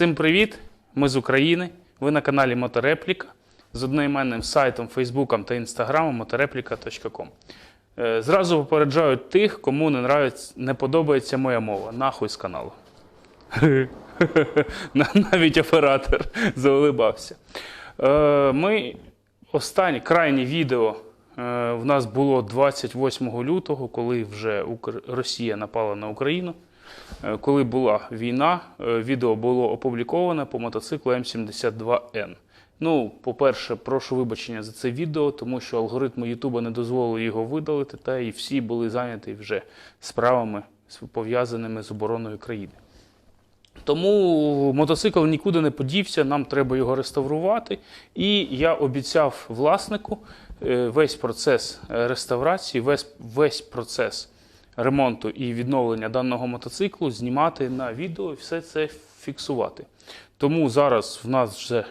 Всім привіт! Ми з України. Ви на каналі Моторепліка з одноіменним сайтом, Фейсбуком та Інстаграмом motoreplika.com. Е, Зразу попереджаю тих, кому не, нравиться, не подобається моя мова. Нахуй з каналу. Навіть оператор заулибався. Е, Ми останнє крайнє відео е, в нас було 28 лютого, коли вже Росія напала на Україну. Е, Коли була війна, е, відео було опубліковане по мотоциклу М72Н. Ну, по-перше, прошу вибачення за це відео, тому що алгоритми Ютуба не дозволили його видалити, та і всі були зайняті вже справами пов'язаними з обороною країни. Тому мотоцикл нікуди не подівся, нам треба його реставрувати. І я обіцяв власнику е, весь процес реставрації, весь, весь процес ремонту і відновлення даного мотоциклу знімати на відео і все це фіксувати. Тому зараз в нас вже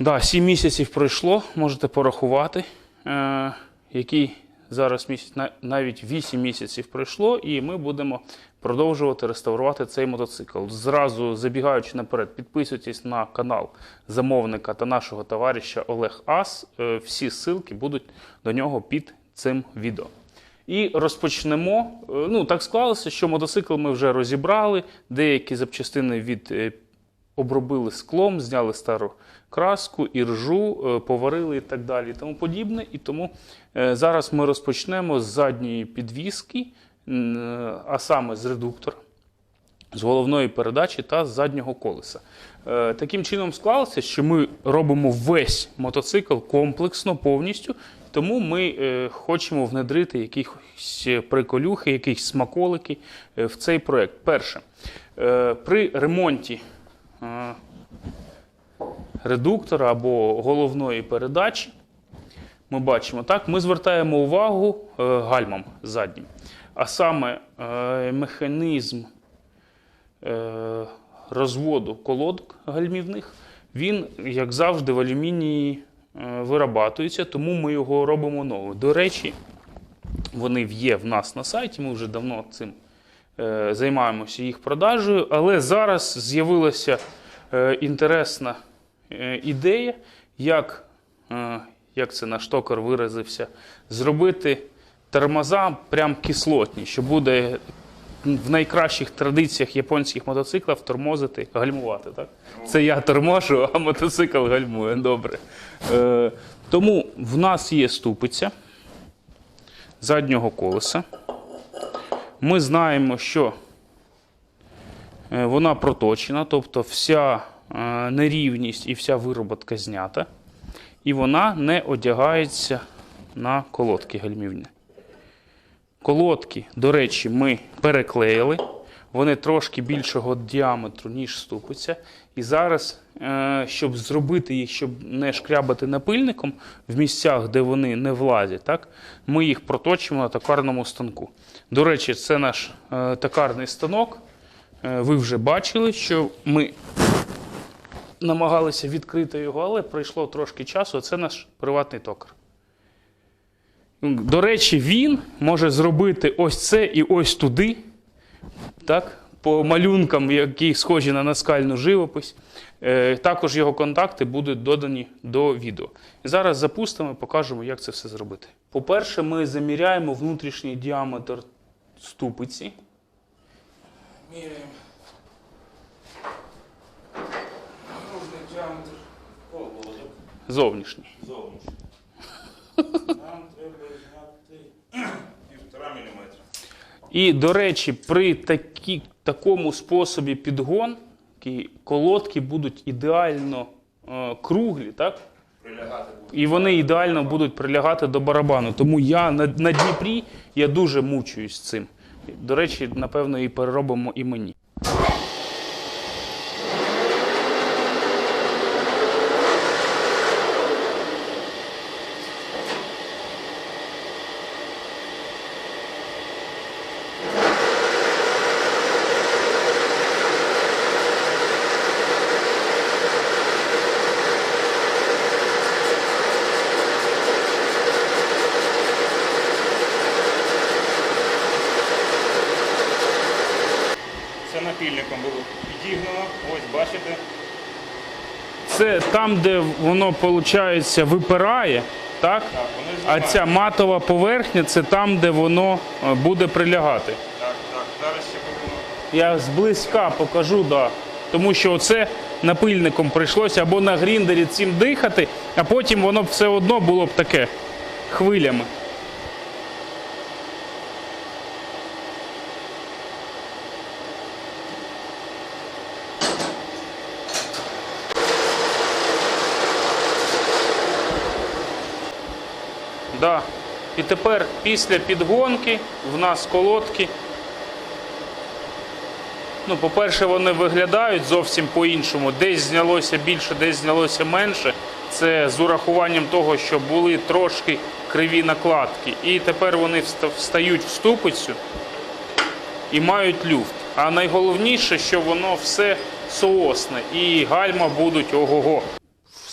да, 7 місяців пройшло, можете порахувати, е, який зараз місяць, навіть 8 місяців пройшло, і ми будемо продовжувати реставрувати цей мотоцикл. Зразу забігаючи наперед, підписуйтесь на канал замовника та нашого товариша Олег Ас. Е, Всі ссылки будуть до нього під цим відео. І розпочнемо. Е, Ну, так склалося, що мотоцикл ми вже розібрали, деякі запчастини від е, обробили склом, зняли стару краску, іржу, е, поварили і так далі, і тому подібне. І тому зараз ми розпочнемо з задньої підвіски, а саме з редуктора, з головної передачі та з заднього колеса. Таким чином склалося, що ми робимо весь мотоцикл комплексно, повністю. Тому ми е, хочемо внедрити якісь приколюхи, якісь смаколики е, в цей проект. Перше, е, при ремонті редуктора або головної передачі, ми бачимо, так, ми звертаємо увагу гальмам заднім. А саме механізм розводу колодок гальмівних, він, як завжди, в алюмінії вирабатується, тому ми його робимо новим. До речі, вони є в нас на сайті, ми вже давно цим е, займаємося їх продажею, але зараз з'явилася е, інтересна е, ідея, як, е, як це наш токар виразився, зробити тормоза прям кислотні, що буде в найкращих традиціях японських мотоциклів тормозити, гальмувати. Так? Це я торможу, а мотоцикл гальмує. Добре. Е, тому в нас є ступиця заднього колеса. Ми знаємо, що е, вона проточена, тобто вся е, нерівність і вся вироботка знята, і вона не одягається на колодки гальмівні. Колодки, до речі, ми переклеїли. Вони трошки більшого діаметру, ніж ступиця. І зараз, е, щоб зробити їх, щоб не шкрябати напильником в місцях, де вони не влазять, так, ми їх проточимо на токарному станку. До речі, це наш е, токарний станок. Е, Ви вже бачили, що ми намагалися відкрити його, але пройшло трошки часу. Це наш приватний токар. До речі, він може зробити ось це і ось туди, так, по малюнкам, які схожі на наскальну живопись. Е, Також його контакти будуть додані до відео. Зараз запустимо і покажемо, як це все зробити. По-перше, ми заміряємо внутрішній діаметр ступиці. Міряємо наружний діаметр Зовнішній. зовнішній. Нам треба І, до речі, при такі, такому способі підгон колодки будуть ідеально е, круглі, так? І вони ідеально будуть прилягати до барабану. Тому я на, на Дніпрі я дуже мучуюсь цим. До речі, напевно, і переробимо і мені. Це напільник підшипником було підігнано. Ось бачите. Це там, де воно, виходить, випирає, так? А ця матова поверхня це там, де воно е, буде прилягати. Я зблизька покажу, да. Тому що оце напильником прийшлося або на гріндері цим дихати, а потім воно все одно було б таке хвилями. Да. І тепер після підгонки в нас колодки Ну, по-перше, вони виглядають зовсім по-іншому. Десь знялося більше, десь знялося менше. Це з урахуванням того, що були трошки криві накладки. І тепер вони встають в ступицю і мають люфт. А найголовніше, що воно все соосне і гальма будуть ого-го.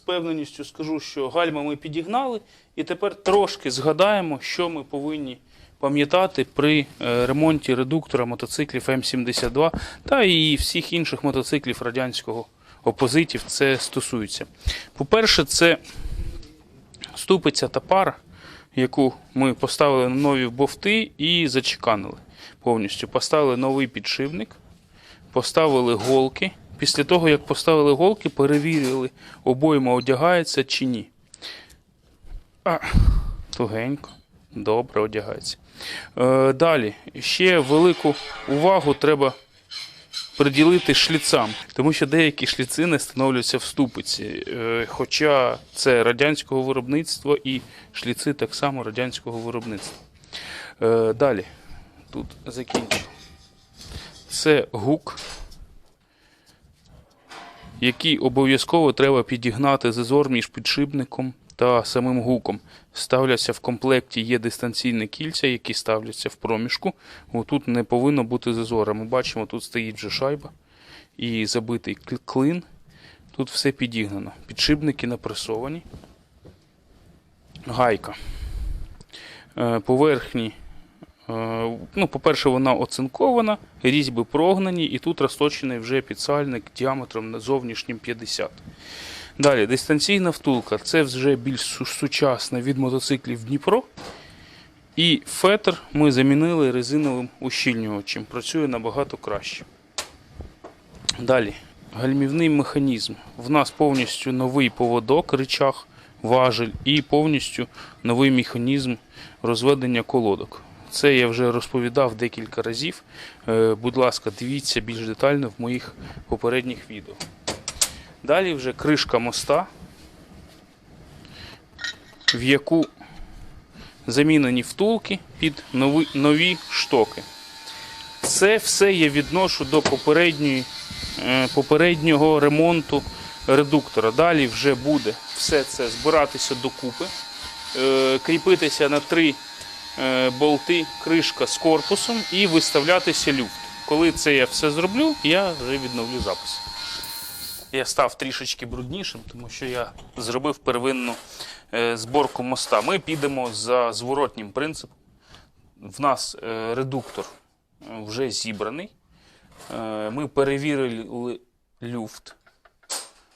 З певненістю скажу, що гальма ми підігнали, і тепер трошки згадаємо, що ми повинні пам'ятати при е, ремонті редуктора мотоциклів М72 та і всіх інших мотоциклів радянського опозитів це стосується. По-перше, це ступиця та пара, яку ми поставили на нові бовти і зачеканили повністю. Поставили новий підшипник, поставили голки. Після того, як поставили голки, перевірили, обойма одягається чи ні. А, тугенько. Добре, одягається. Е, далі, ще велику увагу треба приділити шліцам, тому що деякі шліци не становляться в ступиці. Е, хоча це радянського виробництва і шліци так само радянського виробництва. Е, далі, тут закінчу. Це гук, який обов'язково треба підігнати зазор між підшипником та самим гуком. Ставляться в комплекті є дистанційні кільця, які ставляться в проміжку. Тут не повинно бути зазора. Ми бачимо, тут стоїть вже шайба і забитий клин. Тут все підігнано. Підшипники напресовані. Гайка. Е, Поверхні Ну, по-перше, вона оцинкована, різьби прогнані, і тут розточений вже підсальник діаметром зовнішнім 50. Далі, дистанційна втулка. Це вже більш су- сучасна від мотоциклів Дніпро. І фетр ми замінили резиновим ущільнювачем. Працює набагато краще. Далі, гальмівний механізм. В нас повністю новий поводок, рычаг, важель і повністю новий механізм розведення колодок. Це я вже розповідав декілька разів. Е, Будь ласка, дивіться більш детально в моїх попередніх відео. Далі вже кришка моста, в яку замінені втулки під нові, нові штоки. Це все я відношу до попередньої, е, попереднього ремонту редуктора. Далі вже буде все це збиратися докупи, е, кріпитися на три болти, кришка з корпусом і виставлятися люфт. Коли це я все зроблю, я вже відновлю запис. Я став трішечки бруднішим, тому що я зробив первинну е, зборку моста. Ми підемо за зворотнім принципом. В нас е, редуктор е, вже зібраний. Е, Ми перевірили люфт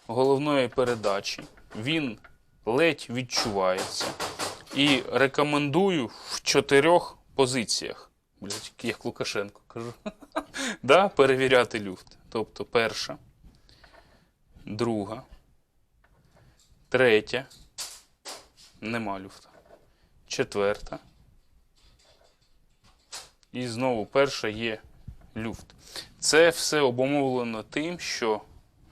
головної передачі. Він ледь відчувається. І рекомендую в чотирьох позиціях. Блять, як Лукашенко кажу. да, перевіряти люфт. Тобто перша, друга, третя. Нема люфта. Четверта. І знову перша є люфт. Це все обумовлено тим, що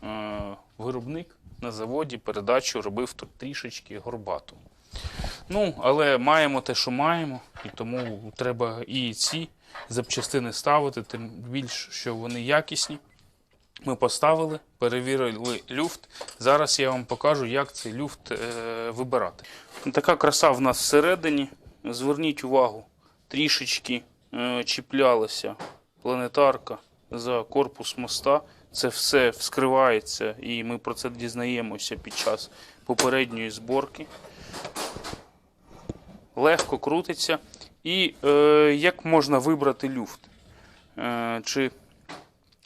е, виробник на заводі передачу робив трішечки горбату. Ну, але маємо те, що маємо, і тому треба і ці запчастини ставити, тим більше, що вони якісні. Ми поставили, перевірили люфт. Зараз я вам покажу, як цей люфт е, вибирати. Така краса в нас всередині. Зверніть увагу, трішечки е, чіплялася планетарка за корпус моста. Це все вскривається, і ми про це дізнаємося під час попередньої зборки. Легко крутиться. І е, як можна вибрати люфт? Е, чи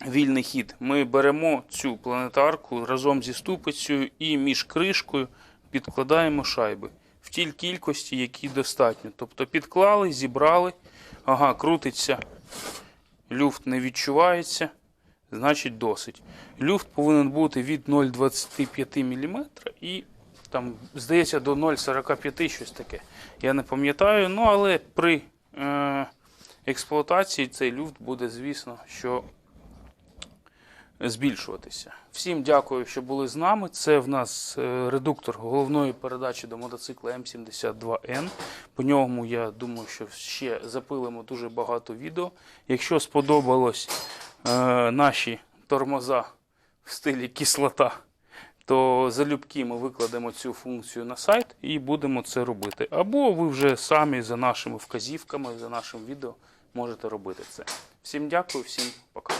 вільний хід. Ми беремо цю планетарку разом зі ступицею і між кришкою підкладаємо шайби в тій кількості, які достатньо. Тобто підклали, зібрали, ага, крутиться, люфт не відчувається, значить досить. Люфт повинен бути від 0,25 мм і там, здається, до 0,45 щось таке. Я не пам'ятаю, ну але при е, експлуатації цей люфт буде, звісно, що збільшуватися. Всім дякую, що були з нами. Це в нас е, редуктор головної передачі до мотоцикла М72N. По ньому я думаю, що ще запилимо дуже багато відео. Якщо сподобалось е, наші тормоза в стилі кислота, то залюбки ми викладемо цю функцію на сайт і будемо це робити. Або ви вже самі за нашими вказівками, за нашим відео можете робити це. Всім дякую, всім пока.